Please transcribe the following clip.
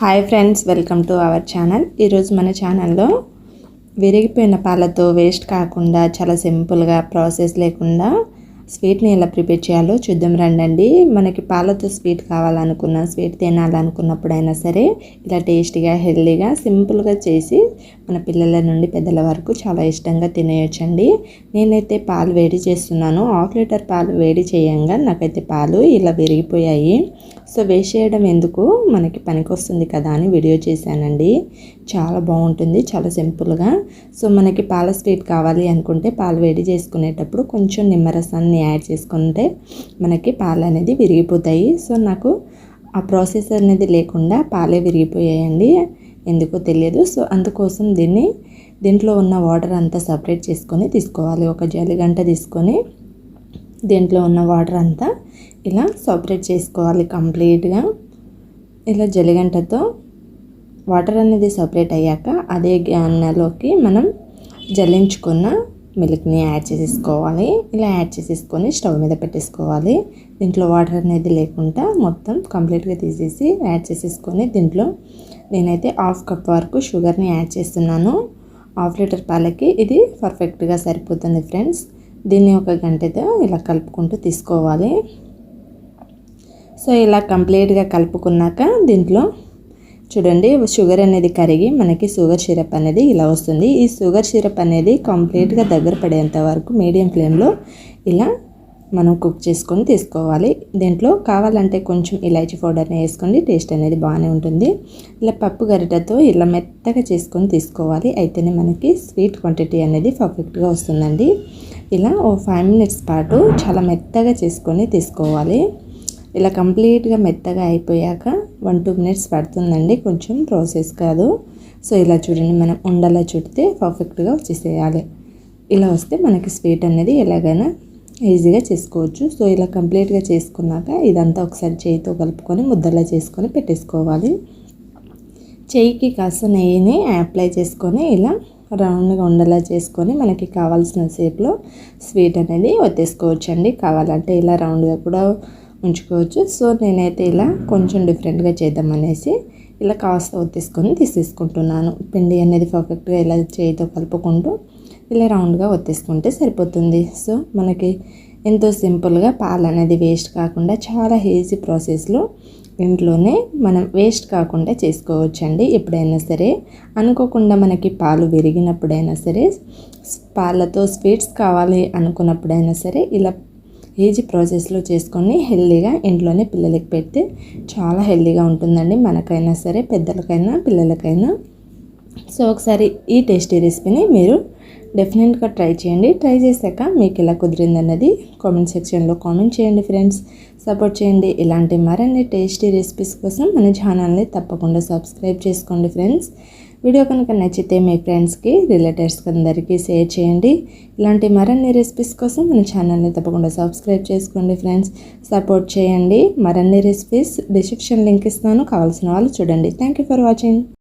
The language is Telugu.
Hi friends welcome to our channel ఈరోజు మన ఛానల్లో విరిగిపోయిన పాలతో వేస్ట్ కాకుండా చాలా సింపుల్గా ప్రాసెస్ లేకుండా స్వీట్ని ఎలా ప్రిపేర్ చేయాలో చూద్దాం రండి మనకి పాలతో స్వీట్ కావాలనుకున్న స్వీట్ తినాలనుకున్నప్పుడైనా సరే ఇలా టేస్టీగా హెల్దీగా సింపుల్గా చేసి మన పిల్లల నుండి పెద్దల వరకు చాలా ఇష్టంగా తినేయొచ్చండి. నేనైతే పాలు వేడి చేస్తున్నాను. హాఫ్ లీటర్ పాలు వేడి చేయంగా నాకైతే పాలు ఇలా విరిగిపోయాయి. సో వేస్ట్ చేయడం ఎందుకు? మనకి పనికొస్తుంది కదా అని వీడియో చేశానండి. చాలా బాగుంటుంది చాలా సింపుల్గా. సో మనకి పాల స్వీట్ కావాలి అనుకుంటే పాలు వేడి చేసుకునేటప్పుడు కొంచెం నిమ్మరసాన్ని యాడ్ చేసుకుంటే మనకి పాలు అనేది విరిగిపోతాయి. సో నాకు ఆ ప్రాసెస్ అనేది లేకుండా పాలే విరిగిపోయాయండి. ఎందుకో తెలియదు. సో అందుకోసం దీన్ని దీంట్లో ఉన్న వాటర్ అంతా సపరేట్ చేసుకొని తీసుకోవాలి. ఒక జలిగంట తీసుకొని దీంట్లో ఉన్న వాటర్ అంతా ఇలా సపరేట్ చేసుకోవాలి కంప్లీట్గా. ఇలా జలిగంటతో వాటర్ అనేది సపరేట్ అయ్యాక అదే గిన్నెలోకి మనం జల్లించుకున్న మిల్క్ని యాడ్ చేసేసుకోవాలి. ఇలా యాడ్ చేసేసుకొని స్టవ్ మీద పెట్టేసుకోవాలి. దీంట్లో వాటర్ అనేది లేకుండా మొత్తం కంప్లీట్గా తీసేసి యాడ్ చేసేసుకొని దీంట్లో నేనైతే హాఫ్ కప్ వరకు షుగర్ని యాడ్ చేస్తున్నాను. హాఫ్ లీటర్ పాలకి ఇది పర్ఫెక్ట్గా సరిపోతుంది ఫ్రెండ్స్. దీన్ని ఒక గంటతో ఇలా కలుపుకుంటూ తీసుకోవాలి. సో ఇలా కంప్లీట్గా కలుపుకున్నాక దీంట్లో చూడండి షుగర్ అనేది కరిగి మనకి షుగర్ సిరప్ అనేది ఇలా వస్తుంది. ఈ షుగర్ సిరప్ అనేది కంప్లీట్గా దగ్గర పడేంత వరకు మీడియం ఫ్లేమ్లో ఇలా మనం కుక్ చేసుకొని తీసుకోవాలి. దీంట్లో కావాలంటే కొంచెం ఇలాచి పౌడర్ని వేసుకోండి టేస్ట్ అనేది బాగానే ఉంటుంది. ఇలా పప్పు గరిటతో ఇలా మెత్తగా చేసుకొని తీసుకోవాలి. అయితేనే మనకి స్వీట్ క్వాంటిటీ అనేది పర్ఫెక్ట్గా వస్తుందండి. ఇలా ఓ ఫైవ్ మినిట్స్ పాటు చాలా మెత్తగా చేసుకొని తీసుకోవాలి. ఇలా కంప్లీట్గా మెత్తగా అయిపోయాక వన్ టూ మినిట్స్ పడుతుందండి. కొంచెం ప్రాసెస్ కాదు. సో ఇలా చూడండి మనం ఉండలా చుడితే పర్ఫెక్ట్గా వచ్చేసేయాలి. ఇలా వస్తే మనకి స్వీట్ అనేది ఎలాగైనా ఈజీగా చేసుకోవచ్చు. సో ఇలా కంప్లీట్గా చేసుకున్నాక ఇదంతా ఒకసారి చేయితో కలుపుకొని ముద్దలా చేసుకొని పెట్టేసుకోవాలి. చేయికి కాస్త నెయ్యిని అప్లై చేసుకొని ఇలా రౌండ్గా ఉండలా చేసుకొని మనకి కావాల్సిన షేప్లో స్వీట్ అనేది వచ్చేసుకోవచ్చండి కావాలంటే ఇలా రౌండ్గా కూడా ఉంచుకోవచ్చు. సో నేనైతే ఇలా కొంచెం డిఫరెంట్గా చేద్దామనేసి ఇలా కాస్త ఒత్తేసుకొని తీసేసుకుంటున్నాను. పిండి అనేది పర్ఫెక్ట్గా ఇలా చేయితో కలుపుకుంటూ ఇలా రౌండ్గా ఒత్తేసుకుంటే సరిపోతుంది. సో మనకి ఎంతో సింపుల్గా పాలు అనేది వేస్ట్ కాకుండా చాలా ఈజీ ప్రాసెస్లో ఇంట్లోనే మనం వేస్ట్ కాకుండా చేసుకోవచ్చండి. ఎప్పుడైనా సరే అనుకోకుండా మనకి పాలు విరిగినప్పుడైనా సరే పాలతో స్వీట్స్ కావాలి అనుకున్నప్పుడైనా సరే ఇలా ఈజీ ప్రాసెస్లో చేసుకొని హెల్దీగా ఇంట్లోనే పిల్లలకి పెడితే చాలా హెల్దీగా ఉంటుందండి. మనకైనా సరే పెద్దలకైనా పిల్లలకైనా. సో ఒకసారి ఈ టేస్టీ రెసిపీని మీరు డెఫినెట్గా ట్రై చేయండి. ట్రై చేశాక మీకు ఎలా కుదిరిందన్నది కామెంట్ సెక్షన్లో కామెంట్ చేయండి ఫ్రెండ్స్. సపోర్ట్ చేయండి. ఇలాంటి మరిన్ని టేస్టీ రెసిపీస్ కోసం మన ఛానల్ని తప్పకుండా సబ్స్క్రైబ్ చేసుకోండి ఫ్రెండ్స్. వీడియో కనుక నచ్చితే మీ ఫ్రెండ్స్కి రిలేటివ్స్కి అందరికీ షేర్ చేయండి. ఇలాంటి మరిన్ని రెసిపీస్ కోసం మన ఛానల్ని తప్పకుండా సబ్స్క్రైబ్ చేసుకోండి ఫ్రెండ్స్. సపోర్ట్ చేయండి. మరిన్ని రెసిపీస్ డిస్క్రిప్షన్ లింక్ ఇస్తాను. కావాల్సిన వాళ్ళు చూడండి. Thank for watching.